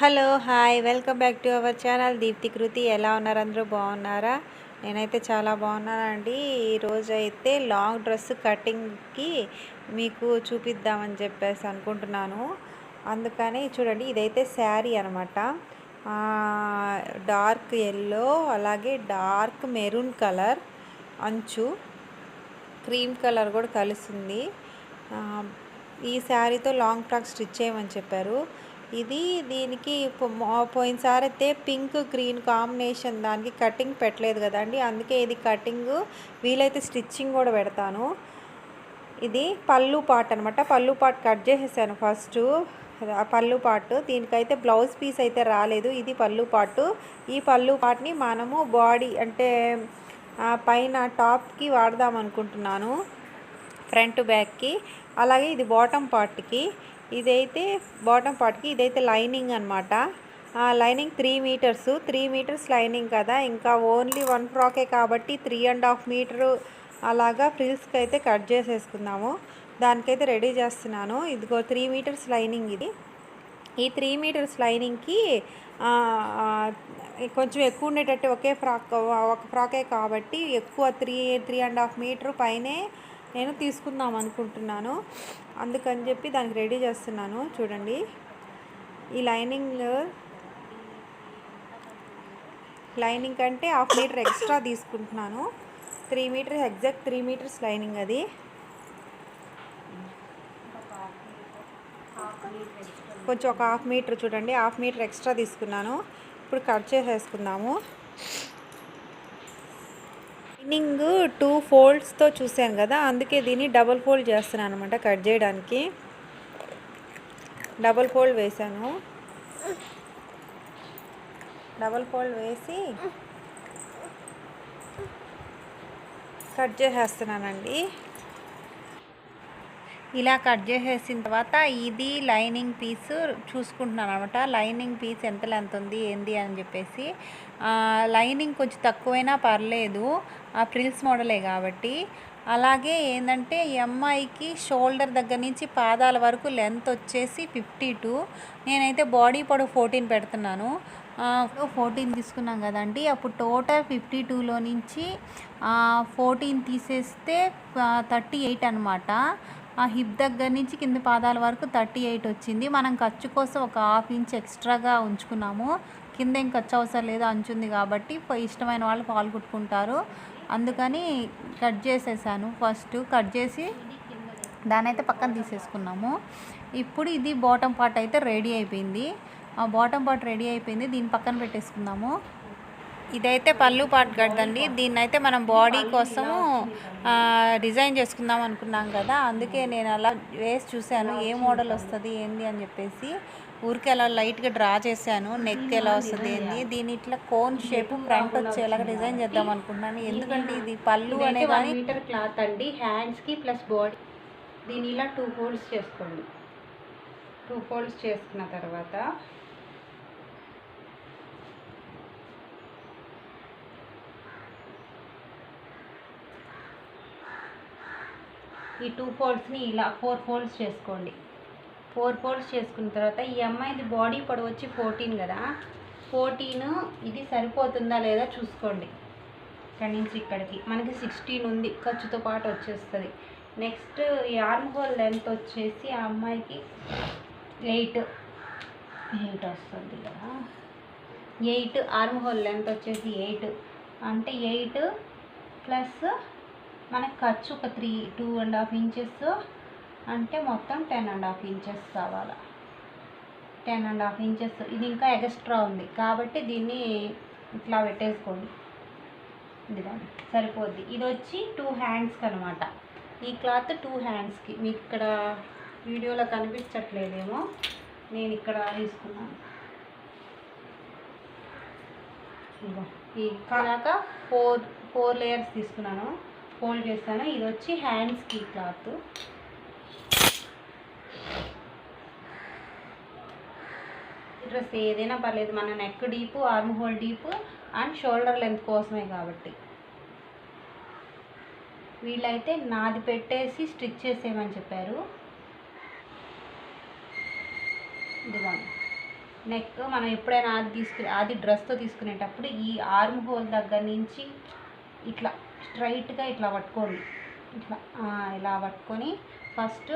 Hello hi. Welcome back to our channel. Deepti Kriti ఎలా ఉన్నారు? అందరూ బాగున్నారా? నేనైతే చాలా బాగున్నానండి. ఈరోజు అయితే లాంగ్ డ్రెస్ కటింగ్కి మీకు చూపిద్దామని చెప్పేసి అనుకుంటున్నాను. అందుకని చూడండి ఇదైతే శారీ అనమాట డార్క్ ఎల్లో అలాగే డార్క్ మెరూన్ కలర్ అంచు క్రీమ్ కలర్ కూడా కలిసింది. ఈ శారీతో లాంగ్ ఫ్రాక్ స్టిచ్ చేయమని చెప్పారు. ఇది దీనికి పోయినసారి అయితే పింక్ గ్రీన్ కాంబినేషన్ దానికి కటింగ్ పెట్టలేదు కదండి అందుకే ఇది కటింగ్ వీలైతే స్టిచ్చింగ్ కూడా పెడతాను. ఇది పళ్ళు పాట్ అనమాట పళ్ళు పాట్ కట్ చేసేసాను ఫస్ట్. పళ్ళు పాటు దీనికైతే బ్లౌజ్ పీస్ అయితే రాలేదు. ఇది పళ్ళు పాటు ఈ పళ్ళు పాట్ని మనము బాడీ అంటే పైన టాప్కి వాడదాం అనుకుంటున్నాను ఫ్రంట్ బ్యాక్కి. అలాగే ఇది బాటమ్ పార్ట్కి. ఇదైతే బాటమ్ పార్ట్కి ఇదైతే లైనింగ్ అనమాట lining three metres three metres lining కదా. ఇంకా ఓన్లీ వన్ ఫ్రాకే కాబట్టి త్రీ అండ్ హాఫ్ మీటరు అలాగా ఫ్రిల్స్కి అయితే కట్ చేసేసుకుందాము. దానికైతే రెడీ చేస్తున్నాను. ఇదిగో త్రీ మీటర్స్ లైనింగ్ ఇది. ఈ త్రీ మీటర్స్ లైనింగ్కి కొంచెం ఎక్కువ ఉండేటట్టు ఒకే ఫ్రాక్ ఒక ఫ్రాకే కాబట్టి ఎక్కువ three three and half metre పైనే నేను తీసుకుందాం అనుకుంటున్నాను. అందుకని చెప్పి దానికి రెడీ చేస్తున్నాను. చూడండి. ఈ లైనింగ్ లైనింగ్ కంటే హాఫ్ మీటర్ ఎక్స్ట్రా తీసుకుంటున్నాను. Three metres exact three metres lining అది. కొంచెం ఒక హాఫ్ మీటర్ చూడండి. హాఫ్ మీటర్ ఎక్స్ట్రా తీసుకున్నాను. ఇప్పుడు కట్ చేసేసుకుందాము. లైనింగ్ టూ ఫోల్డ్స్తో చూశాను కదా అందుకే దీన్ని డబల్ ఫోల్డ్ చేస్తున్నాను అనమాట కట్ చేయడానికి. డబల్ ఫోల్డ్ వేసాను డబల్ ఫోల్డ్ వేసి కట్ చేసేస్తున్నానండి. ఇలా కట్ చేసేసిన తర్వాత ఇది లైనింగ్ పీస్ చూసుకుంటున్నాను అనమాట. లైనింగ్ పీస్ ఎంత లెంత్ ఉంది ఏంది అని చెప్పేసి. లైనింగ్ కొంచెం తక్కువైనా పర్లేదు. ఆ ప్రిల్స్ మోడలే కాబట్టి. అలాగే ఏంటంటే ఈ అమ్మాయికి షోల్డర్ దగ్గర నుంచి పాదాల వరకు లెంత్ వచ్చేసి ఫిఫ్టీ టూ. నేనైతే బాడీ పొడవు ఫోర్టీన్ పెడుతున్నాను. ఫోర్టీన్ తీసుకున్నాం కదండి. అప్పుడు టోటల్ ఫిఫ్టీ టూలో నుంచి ఫోర్టీన్ తీసేస్తే థర్టీ ఎయిట్ అనమాట. ఆ హిప్ దగ్గర నుంచి కింద పాదాల వరకు థర్టీ ఎయిట్ వచ్చింది. మనం ఖర్చు కోసం ఒక హాఫ్ ఇంచ్ ఎక్స్ట్రాగా ఉంచుకున్నాము. కింద ఏం ఖర్చు అవసరం లేదు అంచుంది కాబట్టి ఇష్టమైన వాళ్ళు పాలు కుట్టుకుంటారు. అందుకని కట్ చేసేసాను. ఫస్ట్ కట్ చేసి దాని అయితే పక్కన తీసేసుకున్నాము. ఇప్పుడు ఇది బాటమ్ పార్ట్ అయితే రెడీ అయిపోయింది. ఆ బాటమ్ పార్ట్ రెడీ అయిపోయింది. దీన్ని పక్కన పెట్టేసుకుందాము. ఇదైతే పళ్ళు పార్ట్ కదండి. దీన్ని అయితే మనం బాడీ కోసము డిజైన్ చేసుకుందాం అనుకున్నాం కదా. అందుకే నేను అలా వేసి చూశాను. ఏ మోడల్ వస్తుంది ఏంది అని చెప్పేసి. ఊరికి అలా లైట్గా డ్రా చేశాను. నెక్ ఎలా వస్తుంది ఏంది. దీని ఇట్లా కోన్ షేప్ ఫ్రంట్ వచ్చేలాగా డిజైన్ చేద్దాం అనుకుంటున్నాను. ఎందుకంటే ఇది పళ్ళు అనే కానీ మీటర్ క్లాత్ అండి. హ్యాండ్స్కి ప్లస్ బాడీ దీని ఇలా టూ ఫోల్డ్స్ చేసుకోండి. టూ ఫోల్డ్స్ చేసుకున్న తర్వాత ఈ టూ ఫోల్డ్స్ని ఇలా ఫోర్ ఫోల్డ్స్ చేసుకోండి. ఫోర్ ఫోల్డ్స్ చేసుకున్న తర్వాత ఈ అమ్మాయిది బాడీ పొడవు వచ్చి ఫోర్టీన్ కదా. ఫోర్టీన్ ఇది సరిపోతుందా లేదా చూసుకోండి. ఇక్కడి నుంచి ఇక్కడికి. మనకి సిక్స్టీన్ ఉంది. ఖర్చుతో పాటు వచ్చేస్తుంది. నెక్స్ట్ ఈ ఆర్మ్ హోల్ లెంత్ వచ్చేసి ఆ అమ్మాయికి ఎయిట్. ఎయిట్ వస్తుంది కదా. ఎయిట్ ఆర్మ్ హోల్ లెంత్ వచ్చేసి ఎయిట్. అంటే ఎయిట్ ప్లస్ మనకు ఖర్చు ఒక three two and half inches అంటే మొత్తం టెన్ అండ్ హాఫ్ ఇంచెస్ కావాలి? Ten and half inches. ఇది ఇంకా ఎక్స్ట్రా ఉంది. కాబట్టి దీన్ని ఇట్లా పెట్టేసుకోండి. ఇదిగోండి. సరిపోద్ది. ఇది వచ్చి టూ హ్యాండ్స్కి అనమాట ఈ క్లాత్ టూ హ్యాండ్స్కి. మీకు ఇక్కడ వీడియోలో కనిపించట్లేదేమో. నేను ఇక్కడ తీసుకున్నాను. ఇదిగో. ఈ కాక ఫోర్ ఫోర్ లేయర్స్ తీసుకున్నాను. ఫోల్డ్ చేస్తాను. ఇది వచ్చి హ్యాండ్స్కి క్లాత్. డ్రెస్ ఏదైనా పర్లేదు. మన neck deep armhole deep and shoulder length కోసమే కాబట్టి. వీళ్ళైతే నాది పెట్టేసి స్టిచ్ చేసేయమని చెప్పారు. ఇదిగోండి నెక్ మనం ఎప్పుడైనా అది తీసుకునే అది డ్రెస్తో తీసుకునేటప్పుడు ఈ ఆర్మ్ హోల్ దగ్గర నుంచి ఇట్లా స్ట్రైట్గా ఇట్లా పట్టుకోండి. ఇట్లా ఇలా పట్టుకొని ఫస్ట్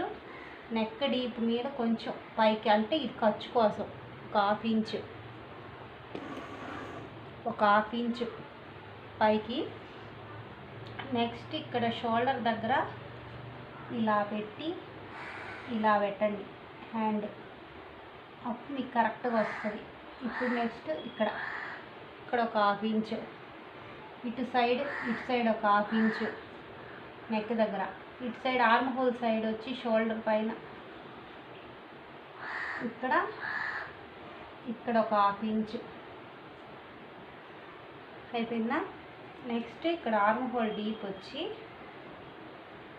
నెక్ డీప్ మీద కొంచెం పైకి అంటే ఇది ఖర్చు కోసం ఒక హాఫ్ ఇంచు. ఒక హాఫ్ ఇంచు పైకి. నెక్స్ట్ ఇక్కడ షోల్డర్ దగ్గర ఇలా పెట్టి ఇలా పెట్టండి. హ్యాండ్ అప్పుడు మీకు కరెక్ట్గా వస్తుంది. ఇప్పుడు నెక్స్ట్ ఇక్కడ ఇక్కడ ఒక హాఫ్ ఇంచు. ఇటు సైడ్ ఇటు సైడ్ ఒక హాఫ్ ఇంచు నెక్ దగ్గర. ఇటు సైడ్ ఆర్మ్ హోల్ సైడ్ వచ్చి షోల్డర్ పైన. ఇక్కడ ఇక్కడ ఒక హాఫ్ ఇంచు. అయిపోయిందా? నెక్స్ట్ ఇక్కడ ఆర్మ్ హోల్ డీప్ వచ్చి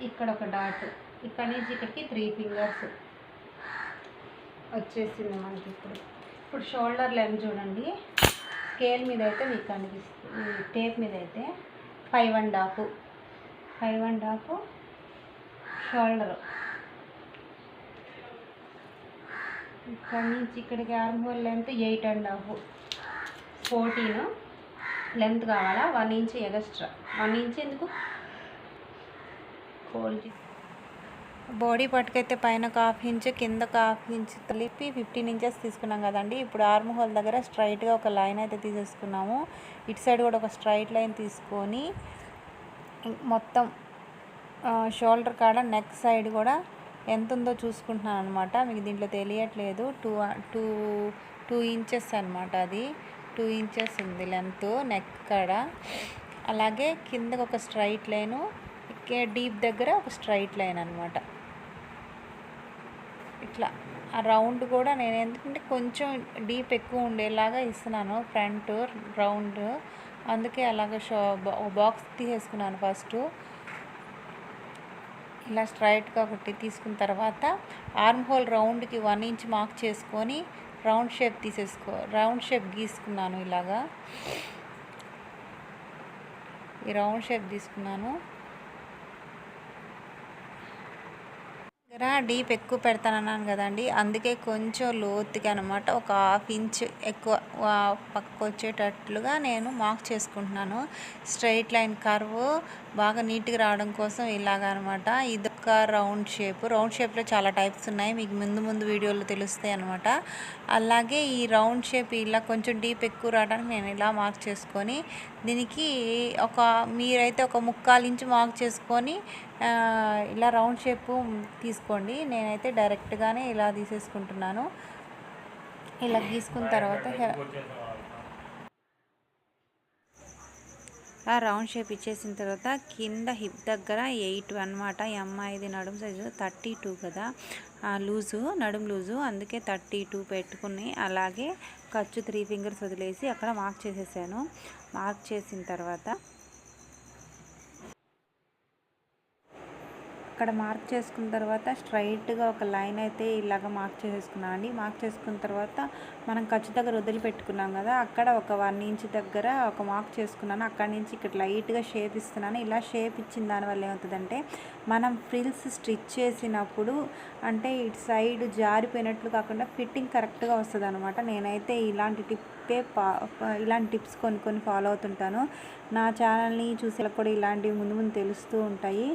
ఇక్కడ ఒక డాట్. ఇక్కడ నుంచి ఇక్కడికి త్రీ ఫింగర్స్ వచ్చేసింది మనకి ఇప్పుడు. ఇప్పుడు షోల్డర్ లెంత్ చూడండి. స్కేల్ మీద అయితే మీకు కనిపిస్తుంది టేప్ మీద అయితే five and half five and half shoulder. ఇక్కడ నుంచి ఇక్కడికి armhole length eight and half. Fourteen length కావాలా? One inch extra. One inch ఎందుకు? ఫోల్డ్ బాడీ పట్టుకైతే పైన ఒక హాఫ్ ఇంచ్ కింద ఒక హాఫ్ ఇంచ్ తలిపి ఫిఫ్టీన్ ఇంచెస్ తీసుకున్నాం కదండి. ఇప్పుడు ఆర్మ్ హోల్ దగ్గర స్ట్రైట్గా ఒక లైన్ అయితే తీసేసుకున్నాము. ఇటు సైడ్ కూడా ఒక స్ట్రైట్ లైన్ తీసుకొని మొత్తం షోల్డర్ కాడ నెక్ సైడ్ కూడా ఎంత ఉందో చూసుకుంటున్నాను అనమాట మీకు దీంట్లో తెలియట్లేదు. టూ టూ టూ ఇంచెస్ అనమాట అది. టూ ఇంచెస్ ఉంది లెంత్ నెక్ కాడ. అలాగే కిందకు ఒక స్ట్రైట్ లైను డీప్ దగ్గర ఒక స్ట్రైట్ లైన్ అనమాట ఇట్లా. ఆ రౌండ్ కూడా నేను ఎందుకంటే కొంచెం డీప్ ఎక్కువ ఉండేలాగా ఇస్తున్నాను ఫ్రంట్ రౌండ్. అందుకే అలాగ షో బాక్స్ తీసేసుకున్నాను ఫస్ట్. ఇలా స్ట్రైట్గా ఒకటి తీసుకున్న తర్వాత ఆర్మ్ హోల్ రౌండ్కి వన్ ఇంచ్ మార్క్ చేసుకొని రౌండ్ షేప్ తీసేసుకో రౌండ్ షేప్ గీసుకున్నాను ఇలాగా. ఈ రౌండ్ షేప్ తీసుకున్నాను దగ్గర డీప్ ఎక్కువ పెడతానన్నాను కదండి. అందుకే కొంచెం లోతుగా అనమాట ఒక హాఫ్ ఇంచ్ ఎక్కువ పక్కకు వచ్చేటట్లుగా నేను మార్క్ చేసుకుంటున్నాను. స్ట్రైట్ లైన్ కర్వ్ బాగా నీట్గా రావడం కోసం ఇలాగ అనమాట ఇదొక రౌండ్ షేప్. రౌండ్ షేప్లో చాలా టైప్స్ ఉన్నాయి. మీకు ముందు ముందు వీడియోలో తెలుస్తాయి అనమాట అలాగే ఈ రౌండ్ షేప్ ఇలా కొంచెం డీప్ ఎక్కువ రావడానికి నేను ఇలా మార్క్ చేసుకొని దీనికి ఒక మీరైతే ఒక ముక్కాలు ఇంచు మార్క్ చేసుకొని ఇలా రౌండ్ షేప్ తీసుకోండి. నేనైతే డైరెక్ట్గానే ఇలా తీసేసుకుంటున్నాను. ఇలా గీసుకున్న తర్వాత ఆ రౌండ్ షేప్ ఇచ్చేసిన తర్వాత కింద హిప్ దగ్గర ఎయిట్ అనమాట ఈ అమ్మాయిది నడుము సైజు థర్టీ టూ కదా. లూజు నడుము లూజు. అందుకే థర్టీ టూ పెట్టుకుని అలాగే ఖర్చు త్రీ ఫింగర్స్ వదిలేసి అక్కడ మార్క్ చేసేసాను. మార్క్ చేసిన తర్వాత అక్కడ మార్క్ చేసుకున్న తర్వాత స్ట్రైట్గా ఒక లైన్ అయితే ఇలాగ మార్క్ చేసేసుకున్నాం అండి. మార్క్ చేసుకున్న తర్వాత మనం ఖర్చు దగ్గర వదిలిపెట్టుకున్నాం కదా అక్కడ ఒక వన్ ఇంచ్ దగ్గర ఒక మార్క్ చేసుకున్నాను అక్కడ నుంచి ఇక్కడ లైట్గా షేప్ ఇస్తున్నాను. ఇలా షేప్ ఇచ్చిన దానివల్ల ఏమవుతుందంటే మనం ఫ్రిల్స్ స్టిచ్ చేసినప్పుడు అంటే ఇటు సైడ్ జారిపోయినట్లు కాకుండా ఫిట్టింగ్ కరెక్ట్గా వస్తుంది అనమాట నేనైతే ఇలాంటి టిప్పే పా ఇలాంటి టిప్స్ కొన్ని కొన్ని ఫాలో అవుతుంటాను. నా ఛానల్ని చూసేలా కూడా ఇలాంటివి ముందు ముందు తెలుస్తూ ఉంటాయి.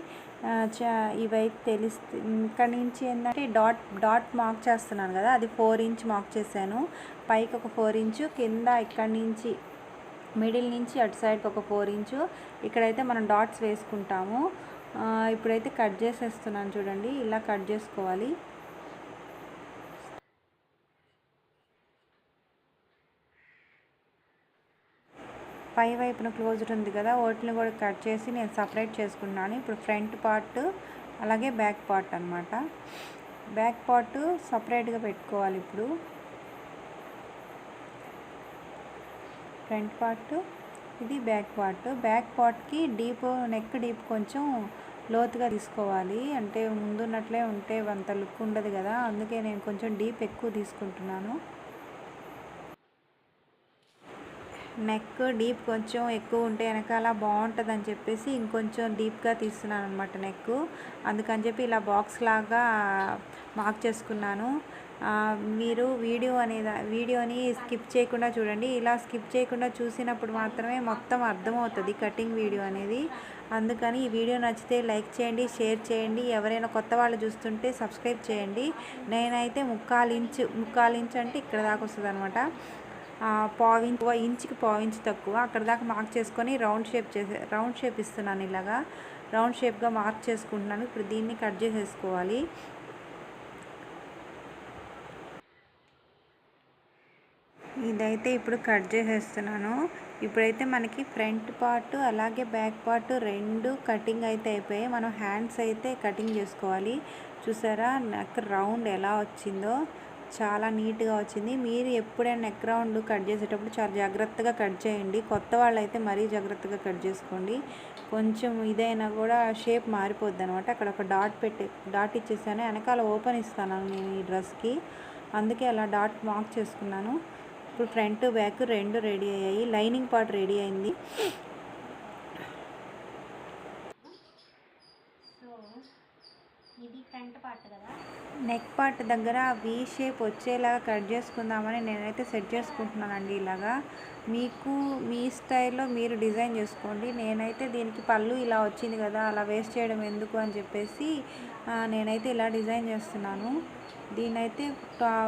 ఇవైతే తెలిస్తే ఇక్కడ నుంచి ఏంటంటే డాట్ డాట్ మార్క్ చేస్తున్నాను కదా అది ఫోర్ ఇంచ్ మార్క్ చేశాను. పైకి ఒక ఫోర్ ఇంచు కింద ఇక్కడ నుంచి మిడిల్ నుంచి అటు సైడ్కి ఒక ఫోర్ ఇంచు. ఇక్కడైతే మనం డాట్స్ వేసుకుంటాము. ఇప్పుడైతే కట్ చేసేస్తున్నాను చూడండి ఇలా కట్ చేసుకోవాలి. పై వైపున క్లోజ్డ్ ఉంది కదా వాటిని కూడా కట్ చేసి నేను సపరేట్ చేసుకున్నాను. ఇప్పుడు ఫ్రంట్ పార్ట్ అలాగే బ్యాక్ పార్ట్ అనమాట బ్యాక్ పార్ట్ సపరేట్గా పెట్టుకోవాలి ఇప్పుడు. ఫ్రంట్ పార్ట్ ఇది బ్యాక్ పార్ట్ బ్యాక్ పార్ట్కి డీప్ నెక్ డీప్ కొంచెం లోతుగా తీసుకోవాలి. అంటే ముందున్నట్లే ఉంటే అంత లుక్ ఉండదు కదా అందుకే నేను కొంచెం డీప్ ఎక్కువ తీసుకుంటున్నాను. నెక్ డీప్ కొంచెం ఎక్కువ ఉంటే వెనకాల బాగుంటుంది అని చెప్పేసి ఇంకొంచెం డీప్గా తీస్తున్నాను అనమాట నెక్ అందుకని చెప్పి ఇలా బాక్స్ లాగా మార్క్ చేసుకున్నాను. మీరు వీడియో అనేది వీడియోని స్కిప్ చేయకుండా చూడండి. ఇలా స్కిప్ చేయకుండా చూసినప్పుడు మాత్రమే మొత్తం అర్థమవుతుంది కటింగ్ వీడియో అనేది. అందుకని ఈ వీడియో నచ్చితే లైక్ చేయండి షేర్ చేయండి. ఎవరైనా కొత్త వాళ్ళు చూస్తుంటే సబ్స్క్రైబ్ చేయండి. నేనైతే ముక్కాలు ఇంచు ముక్కాలు ఇంచు అంటే ఇక్కడ దాకా వస్తుంది అనమాట పావించ్ ఇంచుకి పావించు తక్కువ. అక్కడ దాకా మార్క్ చేసుకొని రౌండ్ షేప్ చేసే రౌండ్ షేప్ ఇస్తున్నాను ఇలాగా. రౌండ్ షేప్గా మార్క్ చేసుకుంటున్నాను. ఇప్పుడు దీన్ని కట్ చేసేసుకోవాలి. ఇదైతే ఇప్పుడు కట్ చేసేస్తున్నాను. ఇప్పుడైతే మనకి ఫ్రంట్ పార్ట్ అలాగే బ్యాక్ పార్ట్ రెండు కటింగ్ అయితే అయిపోయాయి. మనం హ్యాండ్స్ అయితే కటింగ్ చేసుకోవాలి. చూసారా? నెక్ రౌండ్ ఎలా వచ్చిందో. చాలా నీట్గా వచ్చింది. మీరు ఎప్పుడైనా నెక్ రౌండ్ కట్ చేసేటప్పుడు చాలా జాగ్రత్తగా కట్ చేయండి. కొత్త వాళ్ళు అయితే మరీ జాగ్రత్తగా కట్ చేసుకోండి. కొంచెం ఇదైనా కూడా షేప్ మారిపోద్ది అనమాట అక్కడ ఒక డాట్ పెట్టి డాట్ ఇచ్చేసాను. వెనకాల ఓపెన్ ఇస్తాను నేను ఈ డ్రెస్కి. అందుకే అలా డాట్ మార్క్ చేసుకున్నాను. ఇప్పుడు ఫ్రంట్ బ్యాక్ రెండు రెడీ అయ్యాయి. లైనింగ్ పార్ట్ రెడీ అయింది సో ఇది ఫ్రంట్ పార్ట్ కదా నెక్ పార్ట్ దగ్గర వి షేప్ వచ్చేలాగా కట్ చేసుకుందామని నేనైతే సెట్ చేసుకుంటున్నానండి ఇలాగా. మీకు మీ స్టైల్లో మీరు డిజైన్ చేసుకోండి. నేనైతే దీనికి పళ్ళు ఇలా వచ్చింది కదా అలా వేస్ట్ చేయడం ఎందుకు అని చెప్పేసి నేనైతే ఇలా డిజైన్ చేస్తున్నాను. దీనైతే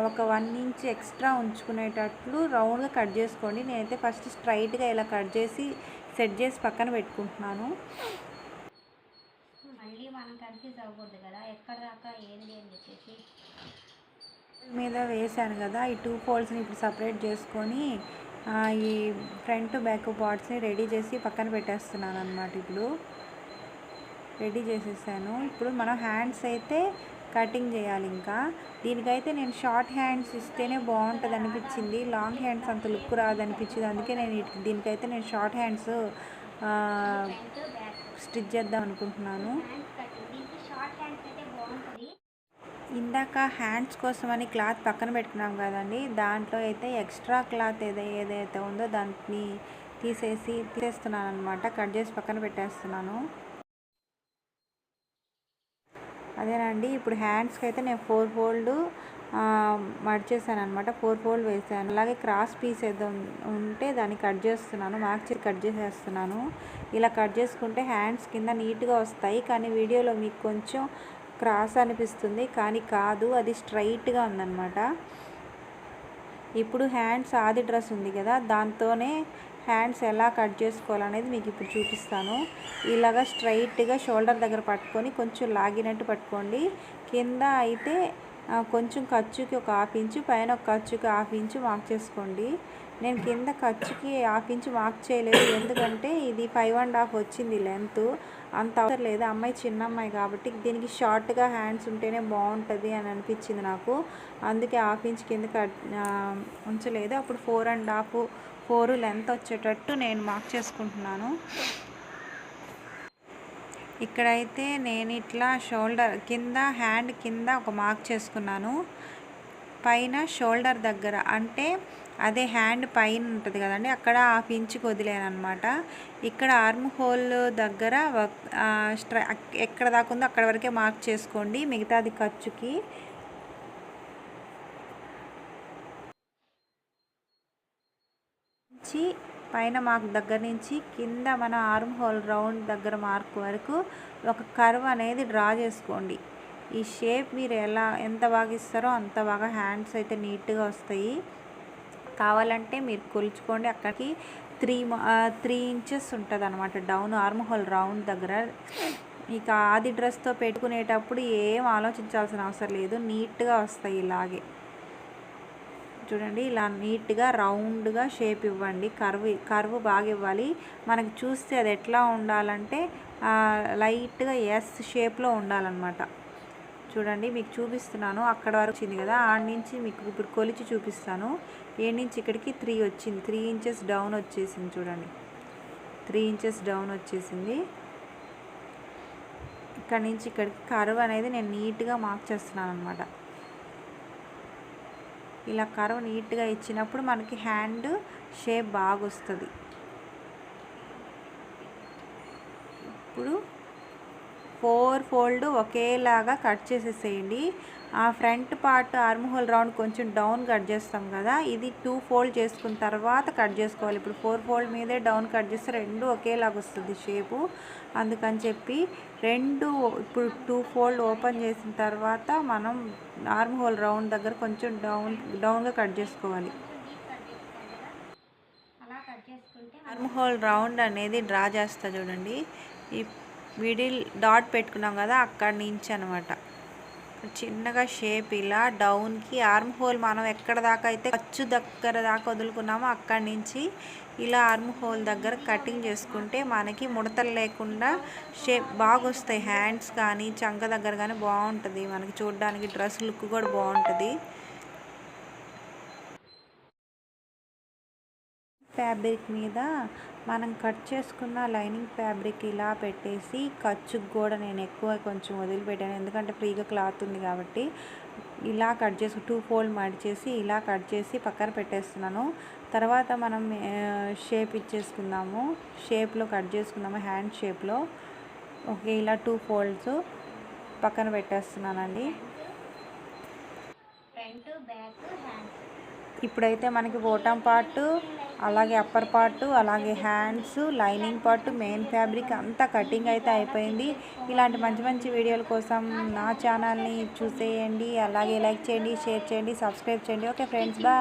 ఒక వన్ ఇంచ్ ఎక్స్ట్రా ఉంచుకునేటట్లు రౌండ్గా కట్ చేసుకోండి. నేనైతే ఫస్ట్ స్ట్రైట్గా ఇలా కట్ చేసి సెట్ చేసి పక్కన పెట్టుకుంటున్నాను. కన్ఫ్యూజ్ అవ్వకూడదు కదా ఎక్కడ దాకా ఏంది అని చెప్పేసి. మీద వేసాను కదా ఈ టూ ఫోల్డ్స్ని ఇప్పుడు సపరేట్ చేసుకొని ఈ ఫ్రంట్ బ్యాక్ పార్ట్స్ని రెడీ చేసి పక్కన పెట్టేస్తున్నాను అనమాట ఇప్పుడు. రెడీ చేసేసాను. ఇప్పుడు మనం హ్యాండ్స్ అయితే కటింగ్ చేయాలి ఇంకా. దీనికైతే నేను షార్ట్ హ్యాండ్స్ ఇస్తేనే బాగుంటుంది అనిపించింది. లాంగ్ హ్యాండ్స్ అంత లుక్ రాదు అనిపించింది అందుకే నేను దీనికైతే నేను షార్ట్ హ్యాండ్స్ స్టిచ్ చేద్దాం అనుకుంటున్నాను హ్యాండ్స్ కటింగ్ దీనికి షార్ట్ హ్యాండ్స్ అయితే బాగుంటుంది ఇందాక హ్యాండ్స్ కోసం అని క్లాత్ పక్కన పెట్టుకున్నాం కదండి. దాంట్లో అయితే ఎక్స్ట్రా క్లాత్ ఏదై ఏదైతే ఉందో దాన్ని తీసేసి తీసేస్తున్నాను అనమాట కట్ చేసి పక్కన పెట్టేస్తున్నాను. అదేనండి ఇప్పుడు హ్యాండ్స్కి అయితే నేను ఫోర్ ఫోల్డ్ మడిచేసాను అనమాట ఫోర్ ఫోల్డ్ వేసాను అలాగే క్రాస్ పీస్ ఏదో ఉంటే దాన్ని కట్ చేస్తున్నాను. మార్క్ కట్ చేసేస్తున్నాను. ఇలా కట్ చేసుకుంటే హ్యాండ్స్ కింద నీట్గా వస్తాయి. కానీ వీడియోలో మీకు కొంచెం క్రాస్ అనిపిస్తుంది కానీ కాదు అది స్ట్రైట్గా ఉందన్నమాట. ఇప్పుడు హ్యాండ్స్ ఆది డ్రెస్ ఉంది కదా దాంతోనే హ్యాండ్స్ ఎలా కట్ చేసుకోవాలనేది మీకు ఇప్పుడు చూపిస్తాను. ఇలాగా స్ట్రైట్గా షోల్డర్ దగ్గర పట్టుకొని కొంచెం లాగినట్టు పట్టుకోండి. కింద అయితే కొంచెం ఖర్చుకి ఒక హాఫ్ ఇంచు పైన ఒక ఖర్చుకి హాఫ్ ఇంచు మార్క్ చేసుకోండి. నేను కింద ఖర్చుకి హాఫ్ ఇంచ్ మార్క్ చేయలేదు. ఎందుకంటే ఇది ఫైవ్ అండ్ హాఫ్ వచ్చింది లెంత్ అంత అవసరం లేదు. అమ్మాయి చిన్న అమ్మాయి కాబట్టి దీనికి షార్ట్గా హ్యాండ్స్ ఉంటేనే బాగుంటుంది అని అనిపించింది నాకు. అందుకే హాఫ్ ఇంచ్ కింద కట్ ఉంచలేదు. అప్పుడు four and half four length వచ్చేటట్టు నేను మార్క్ చేసుకుంటున్నాను. ఇక్కడైతే నేను ఇట్లా షోల్డర్ కింద హ్యాండ్ కింద ఒక మార్క్ చేసుకున్నాను. పైన షోల్డర్ దగ్గర అంటే అదే హ్యాండ్ పైన ఉంటుంది కదండి అక్కడ హాఫ్ ఇంచ్కి వదిలేను అనమాట ఇక్కడ ఆర్మ్ హోల్ దగ్గర స్ట్రై ఎక్కడ దాకా ఉందో అక్కడ వరకే మార్క్ చేసుకోండి మిగతాది ఖర్చుకి. పైన మార్క్ దగ్గర నుంచి కింద మన ఆర్మ్ హోల్ రౌండ్ దగ్గర మార్క్ వరకు ఒక కర్వ్ అనేది డ్రా చేసుకోండి. ఈ షేప్ మీరు ఎలా ఎంత బాగా ఇస్తారో అంత బాగా హ్యాండ్స్ అయితే నీట్గా వస్తాయి. కావాలంటే మీరు కొలుచుకోండి. అక్కడికి త్రీ త్రీ ఇంచెస్ ఉంటుంది అనమాట డౌన్ ఆర్మ్ హోల్ రౌండ్ దగ్గర. ఇక ఆది డ్రెస్తో పెట్టుకునేటప్పుడు ఏం ఆలోచించాల్సిన అవసరం లేదు. నీట్గా వస్తాయి ఇలాగే. చూడండి ఇలా నీట్గా రౌండ్గా షేప్ ఇవ్వండి. కర్వ్ కర్వ్ బాగా ఇవ్వాలి. మనకు చూస్తే అది ఎట్లా ఉండాలంటే లైట్గా ఎస్ షేప్లో ఉండాలన్నమాట. చూడండి మీకు చూపిస్తున్నాను. అక్కడ వరకు వచ్చింది కదా ఆడ నుంచి మీకు ఇప్పుడు కొలిచి చూపిస్తాను. ఏ నుంచి ఇక్కడికి త్రీ వచ్చింది. త్రీ ఇంచెస్ డౌన్ వచ్చేసింది చూడండి. త్రీ ఇంచెస్ డౌన్ వచ్చేసింది. ఇక్కడ నుంచి ఇక్కడికి కరువు అనేది నేను నీట్గా మార్క్ చేస్తున్నాను అనమాట ఇలా కర్వ్ నీట్గా ఇచ్చినప్పుడు మనకి హ్యాండ్ షేప్ బాగా వస్తుంది ఇప్పుడు ఫోర్ ఫోల్డ్ ఒకేలాగా కట్ చేసేసేయండి. ఆ front part arm hole round కొంచెం డౌన్ కట్ చేస్తాం కదా ఇది టూ ఫోల్డ్ చేసుకున్న తర్వాత కట్ చేసుకోవాలి. ఇప్పుడు ఫోర్ ఫోల్డ్ మీదే డౌన్ కట్ చేస్తే రెండు ఒకేలాగా వస్తుంది షేపు. అందుకని చెప్పి రెండు ఇప్పుడు టూ ఫోల్డ్ ఓపెన్ చేసిన తర్వాత మనం ఆర్మ్ హోల్ రౌండ్ దగ్గర కొంచెం డౌన్ డౌన్గా కట్ చేసుకోవాలి. అలా కట్ చేసుకుంటే ఆర్మ్ హోల్ రౌండ్ అనేది డ్రా చేస్తా చూడండి. ఈ మిడిల్ డాట్ పెట్టుకున్నాం కదా అక్కడి నుంచి అనమాట చిన్నగా షేప్ ఇలా డౌన్కి ఆర్మ్ హోల్ మనం ఎక్కడ దాకా అయితే ఖర్చు దగ్గర దాకా వదులుకున్నామో అక్కడి నుంచి ఇలా ఆర్మ్ హోల్ దగ్గర కటింగ్ చేసుకుంటే మనకి ముడతలు లేకుండా షేప్ బాగా వస్తాయి హ్యాండ్స్ కానీ చంక దగ్గర కానీ బాగుంటుంది. మనకి చూడడానికి డ్రెస్ లుక్ కూడా బాగుంటుంది. ఫ్యాబ్రిక్ మీద మనం కట్ చేసుకున్న లైనింగ్ ఫ్యాబ్రిక్ ఇలా పెట్టేసి ఖర్చుకు కూడా నేను ఎక్కువ కొంచెం వదిలిపెట్టాను. ఎందుకంటే ఫ్రీగా క్లాత్ ఉంది కాబట్టి ఇలా కట్ చేసి టూ ఫోల్డ్ మడిచేసి ఇలా కట్ చేసి పక్కన పెట్టేస్తున్నాను. తర్వాత మనం షేప్ ఇచ్చేసుకుందాము. షేప్లో కట్ చేసుకుందాము హ్యాండ్ షేప్లో. ఓకే ఇలా టూ ఫోల్డ్స్ పక్కన పెట్టేస్తున్నానండి. ఫ్రంట్ బ్యాక్ హ్యాండ్స్ ఇప్పుడైతే మనకి బోటం పార్ట్ అలాగే అప్పర్ పార్ట్ అలాగే hands lining part main fabric అంతా కటింగ్ అయితే అయిపోయింది. ఇలాంటి మంచి మంచి వీడియోల కోసం నా ఛానల్ని చూసేయండి. అలాగే లైక్ చేయండి షేర్ చేయండి సబ్స్క్రైబ్ చేయండి. Okay friends bye